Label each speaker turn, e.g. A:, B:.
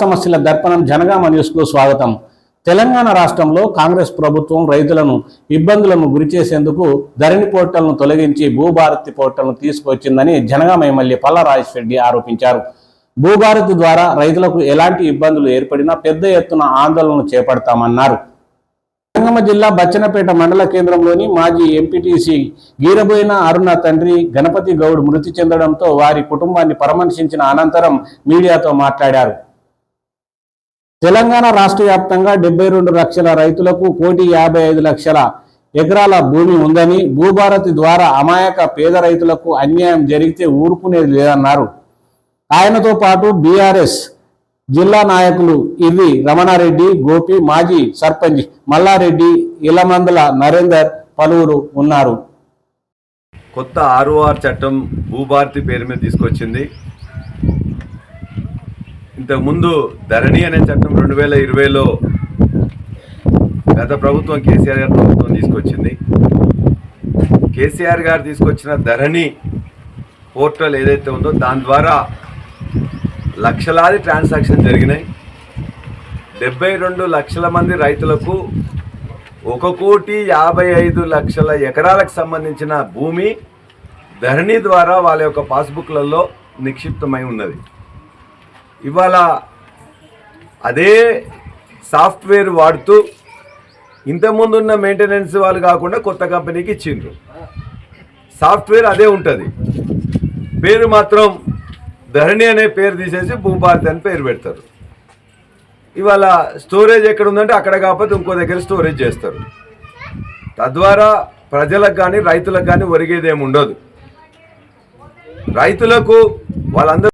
A: సమస్యల దర్పణం జనగామ న్యూస్కు స్వాగతం. తెలంగాణ రాష్ట్రంలో కాంగ్రెస్ ప్రభుత్వం రైతులను ఇబ్బందులను గురిచేసేందుకు ధరణి పోర్టల్ను తొలగించి భూభారతి పోర్టల్ను తీసుకొచ్చిందని జనగామ ఎమ్మెల్యే పల్లా రెడ్డి ఆరోపించారు. భూభారతి ద్వారా రైతులకు ఎలాంటి ఇబ్బందులు ఏర్పడినా పెద్ద ఎత్తున ఆందోళనలు చేపడతామన్నారు. జనగామ జిల్లా బచ్చనపేట మండల కేంద్రంలోని మాజీ ఎంపీటీసీ గీరబోయిన అరుణ తండ్రి గణపతి గౌడ్ మృతి చెందడంతో వారి కుటుంబాన్ని పరామర్శించిన అనంతరం మీడియాతో మాట్లాడారు. తెలంగాణ రాష్ట్ర వ్యాప్తంగా డెబ్బై రెండు లక్షల రైతులకు కోటి యాభై ఐదు లక్షల ఎకరాల భూమి ఉందని భూభారతి ద్వారా అమాయక పేద రైతులకు అన్యాయం జరిగితే ఊరుకునేది లేదన్నారు. ఆయనతో పాటు బీఆర్ఎస్ జిల్లా నాయకులు ఇవి రమణారెడ్డి గోపి మాజీ సర్పంచ్ మల్లారెడ్డి ఇలమందల నరేందర్ పలువురు ఉన్నారు.
B: కొత్త ఆర్ఓఆర్ చట్టం భూభారతి పేరు మీద తీసుకొచ్చింది. ఇంతకుముందు ధరణి అనే చట్టం రెండు వేల ఇరవైలో గత ప్రభుత్వం కేసీఆర్ గారి ప్రభుత్వం తీసుకొచ్చింది. కేసీఆర్ గారు తీసుకొచ్చిన ధరణి పోర్టల్ ఏదైతే ఉందో దాని ద్వారా లక్షలాది ట్రాన్సాక్షన్ జరిగినాయి. డెబ్బై రెండు లక్షల మంది రైతులకు ఒక కోటి యాభై ఐదు లక్షల ఎకరాలకు సంబంధించిన భూమి ధరణి ద్వారా వాళ్ళ యొక్క పాస్బుక్లలో నిక్షిప్తమై ఉన్నది. ఇవాళ అదే సాఫ్ట్వేర్ వాడుతూ ఇంతకుముందు ఉన్న మెయింటెనెన్స్ వాళ్ళు కాకుండా కొత్త కంపెనీకి ఇచ్చిండ్రు. సాఫ్ట్వేర్ అదే ఉంటుంది. పేరు మాత్రం ధరణి అనే పేరు తీసేసి భూభారతి అని పేరు పెడతారు. ఇవాళ స్టోరేజ్ ఎక్కడ ఉందంటే అక్కడ కాకపోతే ఇంకో దగ్గర స్టోరేజ్ చేస్తారు. తద్వారా ప్రజలకు కానీ రైతులకు కానీ ఒరిగేది ఏమి ఉండదు రైతులకు వాళ్ళందరూ